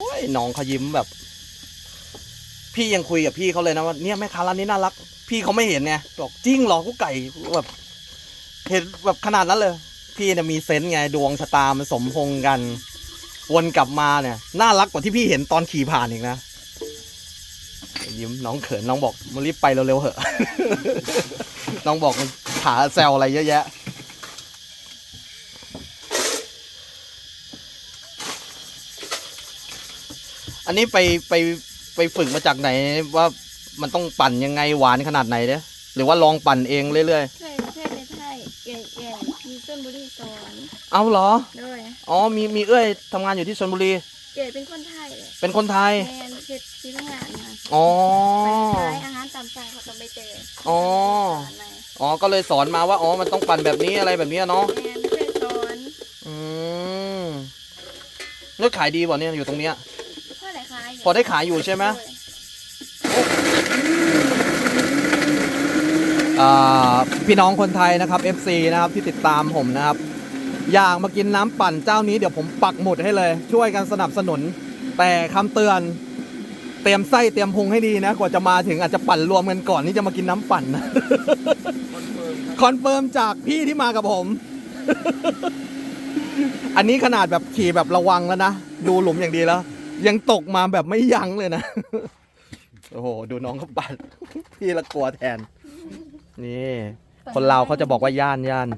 โอ้ยน้องเขายิ้มแบบ พี่ยังคุยกับพี่เขาเลยนะว่าเนี่ยแม่ค้าร้านนี้น่ารัก พี่เขาไม่เห็นไงบอกจริงเหรอกุ๊กไก่แบบเห็นแบบขนาดนั้นเลย พี่เนี่ยมีเซนส์ไงดวงชะตามันสมพงกัน วนกลับมาเนี่ย น่ารักกว่าที่พี่เห็นตอนขี่ผ่านอีกนะยิ้มน้องเขินน้องบอกมารีบไปเร็วๆเหอะ น้องบอกมันขาแซวอะไรเยอะแยะ อันนี้ไปไปไปฝึกมาจากไหนว่ามันต้องปั่นยังไงหวานขนาดไหนเนี่ยหรือว่าลองปั่นเองเรื่อยใช่ใช่ในไทยเก่งเก่งมีส้นบุรีสอนๆ เอาเหรอ ด้วยอ๋อมีมีเอ้ยทำงานอยู่ที่ชลบุรีเก๋เป็นคนไทยเลยเป็นคนไทย แมนเจ็ดที่ทำงานนะอ๋อ ไปขายอาหารตามสั่งเขาต้องไปเจออ๋อสอนมาอ๋อก็เลยสอนมาว่าอ๋อมันต้องปั่นแบบนี้อะไรแบบนี้เนาะแมนเคยสอนอืมแล้วขายดีป่ะเนี่ยอยู่ตรงเนี้ยพ่ อไหนขายพอได้ขายอยู่ใช่ไหมอ่าพี่น้องคนไทยนะครับ FC นะครับที่ติดตามผมนะครับ อยากมากินน้ำปั่นเจ้านี้เดี๋ยวผมปักหมุดให้เลย ช่วยกันสนับสนุน แต่คำเตือนเตรียมไส้เตรียมพุงให้ดีนะ กว่าจะมาถึงอาจจะปั่นรวมกันก่อนที่จะมากินน้ำปั่นนะคอนเฟิร์มจากพี่ที่มากับผม อันนี้ขนาดแบบขี่แบบระวังแล้วนะ ดูหลุมอย่างดีแล้ว ยังตกมาแบบไม่ยั้งเลยนะ โอ้โห ดูน้องเขาปั่นพี่ละกลัวแทน นี่ คนเราวเขาจะบอกว่าย่านย่าน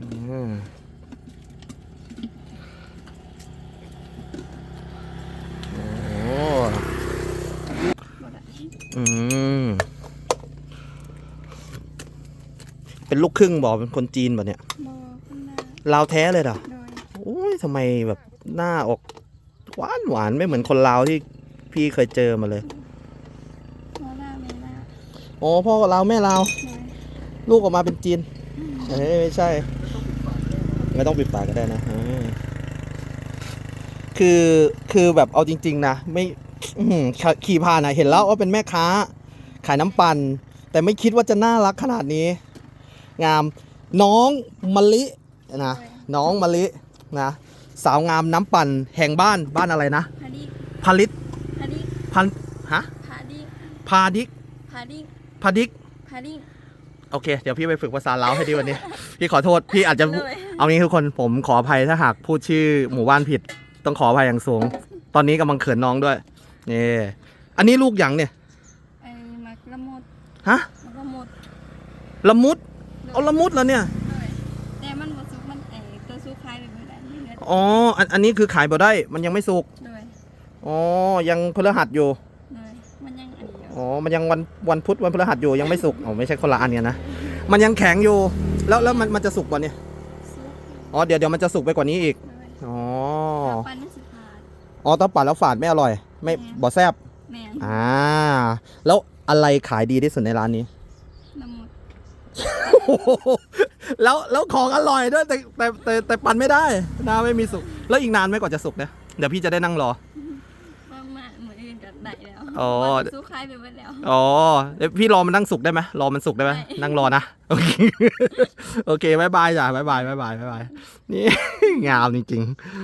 อืมโอ้อืม เป็นลูกครึ่งบอกเป็นคนจีนแบบเนี้ยมอข้างหน้าลาวแท้เลยเหรอ โดย โอ้ยทำไมแบบหน้าออก หวานหวานไม่เหมือนคนลาวที่พี่เคยเจอมาเลยมอหน้าเมหน้าอ๋อพ่อลาวแม่ลาวโดยลูกออกมาเป็นจีนเอ้ยไม่ใช่ ไม่ต้องปิดปากก็ได้นะเออคือคือแบบเอาจริง ๆ นะไม่อื้อหือขขี่ผ่านนะเห็นแล้วว่าเป็นแม่ค้า ขายน้ำปั่นแต่ไม่คิดว่าจะน่ารักขนาดนี้ งามน้องมะลินะน้องมะลินะ สาวงามน้ำปั่นแห่งบ้านบ้านอะไรนะพาดิกพาลิตพาดิกพันฮะพาดิกพาดิกพาดิกพาดิกพาดิกโอเค เดี๋ยวพี่ไปฝึกภาษาลาวให้ดีวันนี้ พี่ขอโทษ พี่อาจจะเลยเอางี้ทุกคน ผมขออภัยถ้าหากพูดชื่อหมู่บ้านผิด ต้องขออภัยอย่างสูง ตอนนี้กำลังเขินน้องด้วย นี่ อันนี้ลูกหยังเนี่ย ไอ้มักละมุด ฮะมักละมุด ละมุด เอาละมุดแล้วเนี่ย เลยแต่มันบ่สุกมันไอ้ตัวสุกคล้ายไปเมื่ อใดนี่เนื้ออ๋ออันอันนี้คือขายบ่ได้ มันยังไม่สุกเลยอ๋อยังพฤหัสอยู่เลยมันยังอันนี้อยู่อ๋อมันยังวันวันพุธวันพฤหัสอยู่ยังไม่สุกอ๋อไม่ใช่คนละอันเนี่ยนะมันยังแข็งอยู่ แล้วแล้วมันมันจะสุกกว่านี้สุกอ๋อเดี๋ยวเดี๋ยวมันจะสุกไปกว่านี้อีกเลยอ๋อแล้วปันนี่สิขาดอ๋อถ้าปั่นแล้วฝาดไม่อร่อยไม่แม่บ่แซบแมนอ่าแล้วอะไรขายดีที่สุดในร้านนี้ ละมุด แล้วแล้วของอร่อยด้วยแต่แต่แต่แต่ปั่นไม่ได้นะไม่มีสุก แล้วอีกนานไหมกว่าจะสุกเนี่ยเดี๋ยวพี่จะได้นั่งรอว่ามาเหมือนอื่นกับได้แล้วอ๋อว่าสุกคล้ายไปเมื่อแล้วอ๋อเดี๋ยวพี่รอมันนั่งสุกได้ไหมรอมันสุกได้ไหมได้นั่งรอนะโอเคโอเคบายบายจ้ะบายบายบายบายบายบายนี่งามจริงๆ